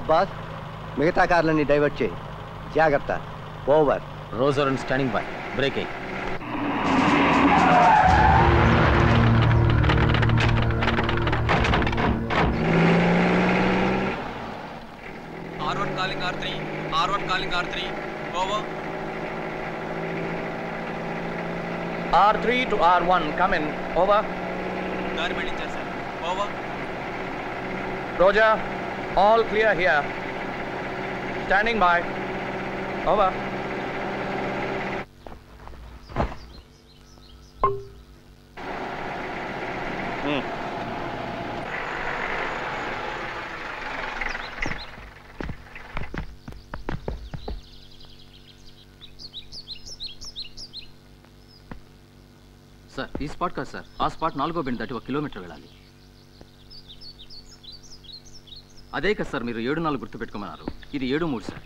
అబ్బాస్ మిగతా కార్లని డైవర్ట్ చేయి జాగ్రత్త over roger and standing by breaking R1 calling R3. R1 calling R3. Over. R3 to R1, come in. Over. దారి మళ్ళించారు sir over Roger, all clear here. Standing by. Over. Sir ఈ spot కాదు sir ఆ spot నాలుగో bend దాటి ఒక kilometre వెళ్ళాలి అదే కదా సార్ మీరు ఏడు నాలుగు గుర్తు పెట్టుకోమన్నారు ఇది ఏడు మూడు సార్.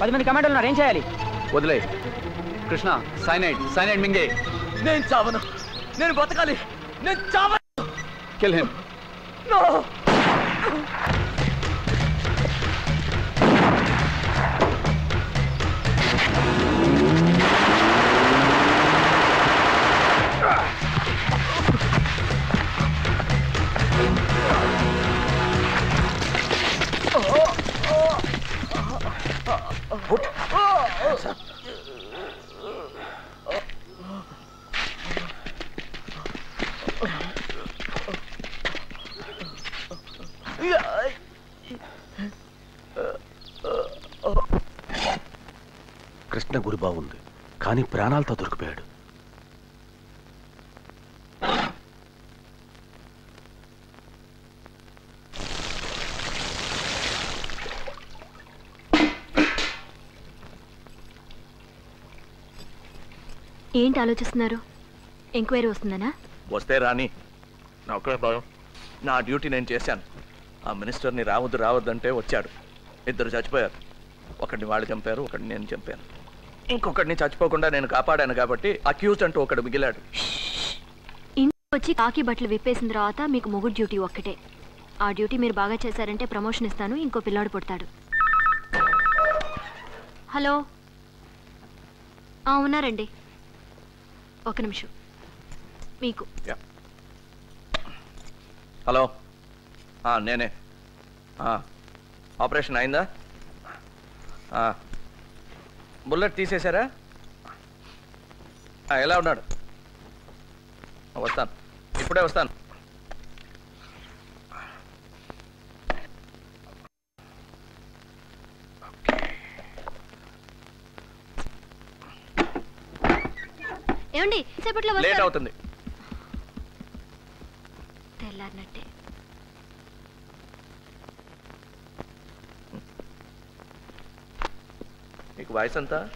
పది మంది కమాండోలు ఉన్నారు ఏం చేయాలి? వదిలే. కృష్ణ సైనైడ్ సైనైడ్ మింగే. నేను చావను. నేను బతకాలి నేను చావను. కిల్ హిమ్ పెట్టిన గురి బాగుంది కానీ ప్రాణాలతో దొరికిపోయాడు. ఏంటి ఆలోచిస్తున్నారు? ఎంక్వైరీ వస్తుందనా? వస్తే రాని నాకే భయం నా డ్యూటీ నేను చేశాను. ఆ మినిస్టర్ని రావద్దు రావద్దంటే వచ్చాడు. ఇద్దరు చచ్చిపోయారు. ఒకడిని వాళ్ళు చంపారు ఒకడిని నేను చంపాను. ఇంకొకడిని చచ్చిపోకుండా నేను కాపాడాను కాబట్టి అక్యూజ్డ్ అంటూ ఒకడు మిగిలాడు. ఇంటికి వచ్చి కాకి బట్టలు విప్పేసిన తర్వాత మీకు మొగుడు డ్యూటీ ఒక్కటే. ఆ డ్యూటీ మీరు బాగా చేశారంటే ప్రమోషన్ ఇస్తాను ఇంకో పిల్లాడు పుడతాడు. హలో? ఉన్నారండి. ఒక నిమిషం. మీకు. హలో. నేనే. ఆపరేషన్ అయిందా? బుల్లెట్ తీసేశారా? ఎలా ఉన్నాడు? వస్తాను. ఇప్పుడే వస్తాను. ఏమండి సేపట్లో లేట్ అవుతుంది. తెల్లారినట్టే. నీకు వయసు ఎంత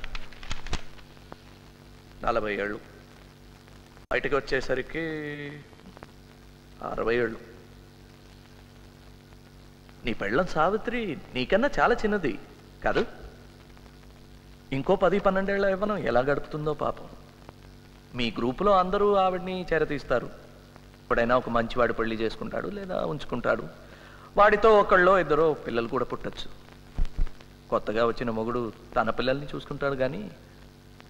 నలభై ఏళ్ళు. బయటకు వచ్చేసరికి అరవై ఏళ్ళు. నీ పెళ్ళం సావిత్రి నీకన్నా చాలా చిన్నది కాదు? ఇంకో పది పన్నెండేళ్ళ ఇవ్వనం ఎలా గడుపుతుందో పాపం. మీ గ్రూపులో అందరూ ఆవిడ్ని చేరతీస్తారు. ఎప్పుడైనా ఒక మంచివాడు పెళ్ళి చేసుకుంటాడు లేదా ఉంచుకుంటాడు. వాడితో ఒకళ్ళో ఇద్దరో పిల్లలు కూడా పుట్టచ్చు. కొత్తగా వచ్చిన మొగుడు తన పిల్లల్ని చూసుకుంటాడు కానీ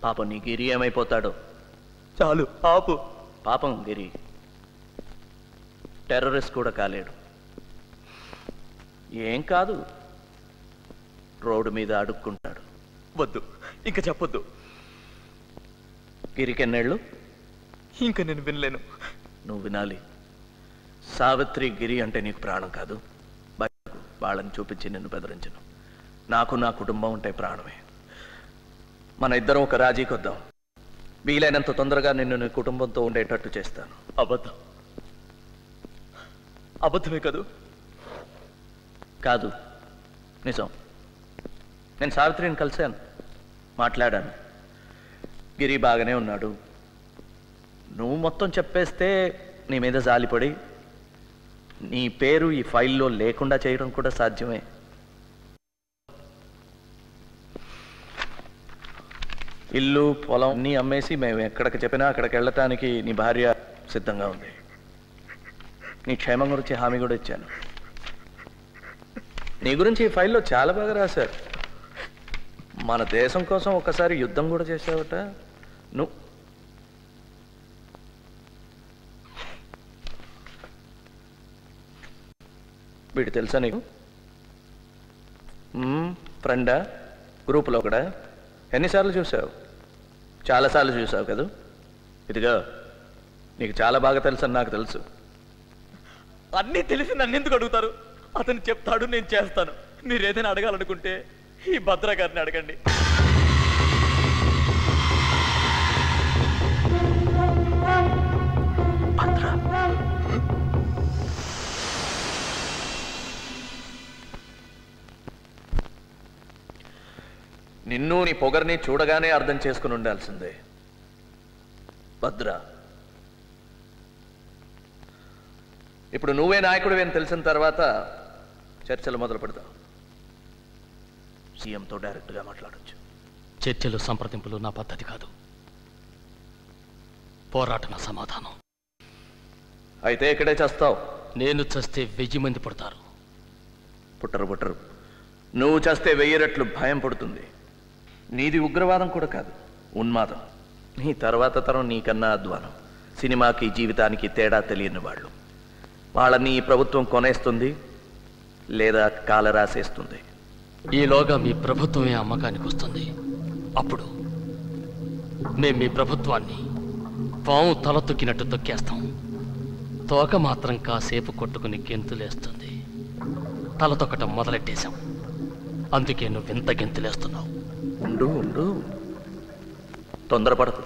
పాపం నీ గిరి ఏమైపోతాడో. చాలు ఆపు. పాపం గిరి. టెర్రరిస్ట్ కూడా కాలేడు. ఏం కాదు రోడ్డు మీద అడుక్కుంటాడు. వద్దు ఇంకా చెప్పొద్దు. గిరికెన్నేళ్ళు? ఇంకా నేను వినలేను. నువ్వు వినాలి. సావిత్రి గిరి అంటే నీకు ప్రాణం కాదు. వాళ్ళని చూపించి నిన్ను బెదిరించను. నాకు నా కుటుంబం ఉంటే ప్రాణమే. మన ఇద్దరం ఒక రాజీకి వద్దాం వీలైనంత తొందరగా నిన్ను నీ కుటుంబంతో ఉండేటట్టు చేస్తాను. అబద్ధం. అబద్ధమే కదూ? కాదు. నిజం. నేను సావిత్రిని కలిశాను. మాట్లాడాను. గిరి బాగానే ఉన్నాడు. నువ్వు మొత్తం చెప్పేస్తే నీ మీద జాలిపడి నీ పేరు ఈ ఫైల్లో లేకుండా చేయడం కూడా సాధ్యమే. ఇల్లు పొలం అన్నీ అమ్మేసి మేము ఎక్కడికి చెప్పినా అక్కడికి వెళ్ళటానికి నీ భార్య సిద్ధంగా ఉంది. నీ క్షేమం గురించి హామీ కూడా ఇచ్చాను. నీ గురించి ఈ ఫైల్లో చాలా బాగా రాశారు. మన దేశం కోసం ఒకసారి యుద్ధం కూడా చేసావట నువ్వు వీడు తెలుసా నీకు? ఫ్రెండా గ్రూపులో ఒకడా? ఎన్నిసార్లు చూసావు చాలాసార్లు చూసావు కదా? ఇదిగా నీకు చాలా బాగా తెలుసు అని నాకు తెలుసు. అన్నీ తెలిసి నన్ను ఎందుకు అడుగుతారు? అతను చెప్తాడు నేను చేస్తాను. మీరు ఏదైనా అడగాలనుకుంటే ఈ భద్ర గారిని అడగండి. నిన్ను నీ పొగర్ని చూడగానే అర్థం చేసుకుని ఉండాల్సిందే. భద్ర. ఇప్పుడు నువ్వే నాయకుడివి అని తెలిసిన తర్వాత చర్చలు మొదలు పెడతాం. సీఎంతో డైరెక్ట్గా మాట్లాడొచ్చు. చర్చలు సంప్రదింపులు నా పద్ధతి కాదు. పోరాట సమాధానం. అయితే ఇక్కడే చేస్తావు. నేను చస్తే వెయ్యి మంది పుడతారు. పుట్టరు పుట్టరు. నువ్వు చేస్తే వెయ్యి రెట్లు భయం పుడుతుంది. నీది ఉగ్రవాదం కూడా కాదు ఉన్మాదం. నీ తర్వాత తరం నీకన్నా అధ్వానం. సినిమాకి జీవితానికి తేడా తెలియని వాళ్ళు. వాళ్ళని ఈ ప్రభుత్వం కొనేస్తుంది లేదా కాల రాసేస్తుంది ఈలోగా మీ ప్రభుత్వమే అమ్మకానికి వస్తుంది. అప్పుడు మేం మీ ప్రభుత్వాన్ని పాము తల తొక్కినట్టు తొక్కేస్తాం. తోక మాత్రం కాసేపు కొట్టుకుని గెంతులేస్తుంది. తల తొక్కటం మొదలెట్టేశాం. అందుకే నువ్వు ఇంత గెంతులేస్తున్నావు. ఉండు ఉండు. తొందరపడకు.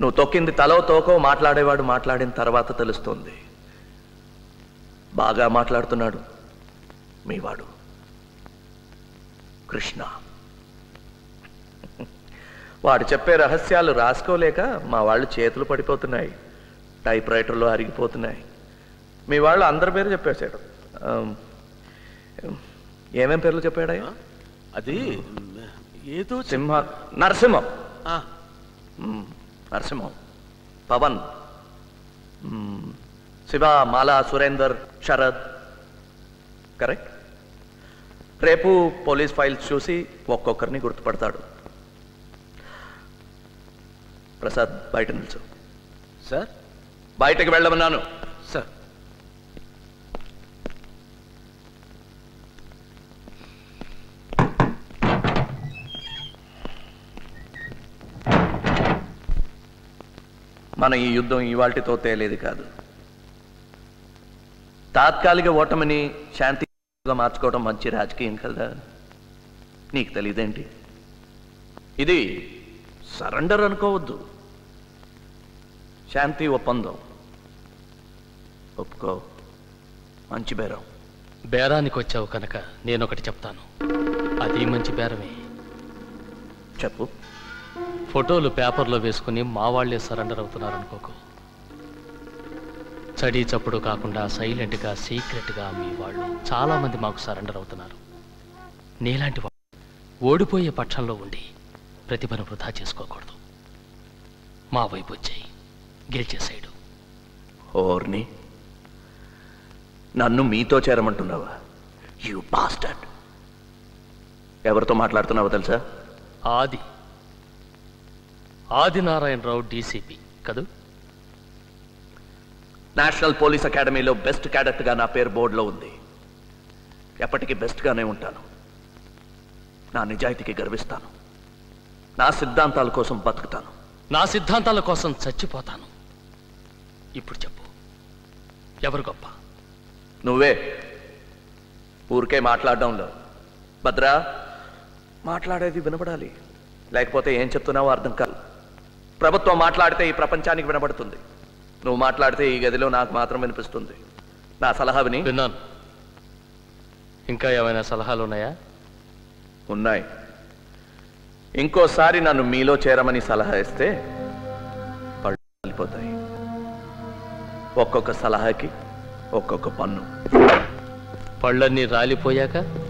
నువ్వు తొక్కింది తలో తోకో మాట్లాడేవాడు మాట్లాడిన తర్వాత తెలుస్తుంది. బాగా మాట్లాడుతున్నాడు మీవాడు. కృష్ణ. వాడు చెప్పే రహస్యాలు రాసుకోలేక మా వాళ్ళు చేతులు పడిపోతున్నాయి. టైప్ రైటర్లు అరిగిపోతున్నాయి. మీ వాళ్ళు అందరి పేరు చెప్పేశాడు ఏమేం పేర్లు చెప్పాడయ్యా? అది ఏదో సింహ నరసింహం. నరసింహం. పవన్. శివ మాల సురేందర్ శరద్. కరెక్ట్. రేపు పోలీస్ ఫైల్స్ చూసి ఒక్కొక్కరిని గుర్తుపడతాడు. ప్రసాద్ బయట నిల్చు. సార్? బయటకు వెళ్ళమన్నాను. మన ఈ యుద్ధం ఇవాల్టితో తేలేది కాదు. తాత్కాలిక ఓటమిని శాంతిగా మార్చుకోవడం మంచి రాజకీయం కదా? నీకు తెలియదేంటి ఇది సరెండర్ అనుకోవద్దు. శాంతి ఒప్పందం. ఒప్పుకో. మంచి బేరం. బేరానికి వచ్చావు కనుక నేనొకటి చెప్తాను. అది మంచి బేరమే. చెప్పు. ఫోటోలు పేపర్లో వేసుకుని మా వాళ్ళే సరెండర్ అవుతున్నారు అనుకోకు చడి చప్పుడు కాకుండా సైలెంట్గా సీక్రెట్గా మీ వాళ్ళు చాలా మంది మాకు సరెండర్ అవుతున్నారు. నీలాంటి వాళ్ళు ఓడిపోయే పక్షంలో ఉండి ప్రతిభను వృధా చేసుకోకూడదు. మా వైపు వచ్చాయి. గెలిచే సైడు. ఓర్ని నన్ను మీతో చేరమంటున్నావా? యు బాస్టర్డ్ ఎవరితో మాట్లాడుతున్నావో తెలుసా? ఆది. ఆదినారాయణరావు డీసీపీ కదూ? నేషనల్ పోలీస్ అకాడమీలో బెస్ట్ క్యాడెట్గా నా పేరు బోర్డులో ఉంది. ఎప్పటికీ బెస్ట్గానే ఉంటాను. నా నిజాయితీకి గర్విస్తాను. నా సిద్ధాంతాల కోసం బతుకుతాను. నా సిద్ధాంతాల కోసం చచ్చిపోతాను. ఇప్పుడు చెప్పు. ఎవరు గొప్ప? నువ్వే. ఊరికే మాట్లాడడంలో. భద్రా మాట్లాడేది వినపడాలి లేకపోతే ఏం చెప్తున్నావో అర్థం కాదు. ప్రభుత్వం మాట్లాడితే ఈ ప్రపంచానికి వినపడుతుంది నువ్వు మాట్లాడితే ఈ గదిలో నాకు మాత్రం వినిపిస్తుంది. నా సలహా విని. విన్నాను. ఇంకా ఏమైనా సలహాలు ఉన్నాయా? ఉన్నాయి. ఇంకోసారి నన్ను మీలో చేరమని సలహా ఇస్తే పళ్ళు రాలిపోతాయి ఒక్కొక్క సలహాకి ఒక్కొక్క పన్ను. పళ్ళన్నీ రాలిపోయాక?